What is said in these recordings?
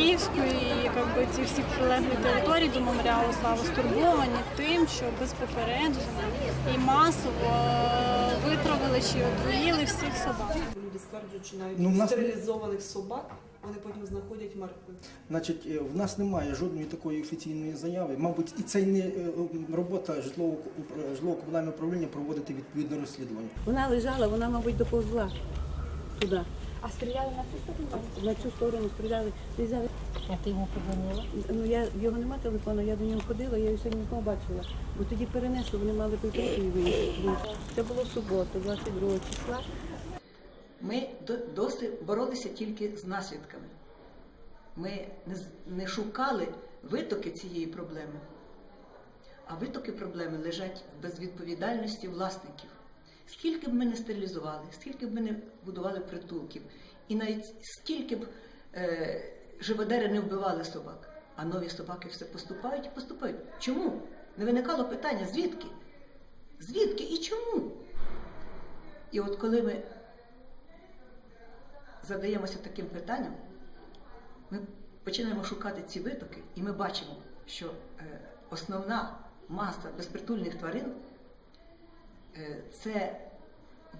і якби, ці всі прилеглі території до меморіалу слави стурбовані тим, що без попередження і масово е, витравили чи отруїли всіх собак. Люди що навіть Ну, нас- стерилізованих собак вони потім знаходять мертвих. Значить, е, в нас немає жодної такої офіційної заяви. Мабуть, і це не е, робота житлового житлово-комунального управління проводити відповідне розслідування. Вона лежала, вона, мабуть, доповзла туди. А стріляли на цю сторону? На цю сторону стріляли. А ти йому подзвонила? Ну я в його немає телефону, я до нього ходила, я його сьогодні знову бачила. Бо тоді перенесли, вони мали прийти і виїхати. Це було в суботу, 22 числа. Ми до- досить боролися тільки з наслідками. Ми не шукали витоки цієї проблеми, а витоки проблеми лежать в безвідповідальності власників. Скільки б ми не стерилізували, скільки б ми не будували притулків, і навіть скільки б е, живодери не вбивали собак, а нові собаки все поступають і поступають. Чому? Не виникало питання, звідки? Звідки і чому? І от коли ми задаємося таким питанням, ми починаємо шукати ці витоки, і ми бачимо, що е, основна маса безпритульних тварин е, це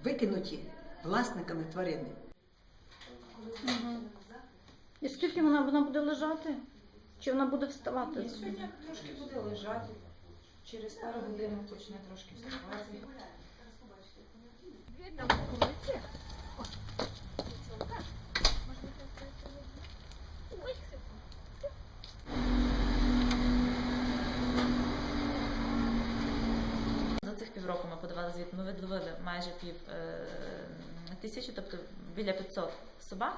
викинуті власниками тварини. І скільки вона, вона буде лежати? Чи вона буде вставати? Сьогодні трошки буде лежати. Через пару годин почне трошки вставати. За цих півроку ми подавали звіт, ми відловили майже пів е, тисячі, тобто біля 500 собак,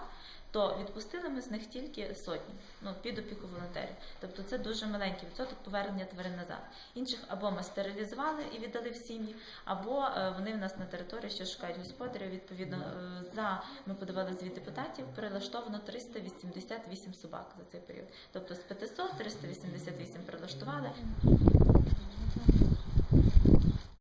то відпустили ми з них тільки сотні, ну, під опіку волонтерів. Тобто це дуже маленький відсоток повернення тварин назад. Інших або ми стерилізували і віддали в сім'ї, або е, вони в нас на території ще шукають господарів. Відповідно, е, за ми подавали звіт депутатів, прилаштовано 388 собак за цей період. Тобто з 500 388 прилаштували.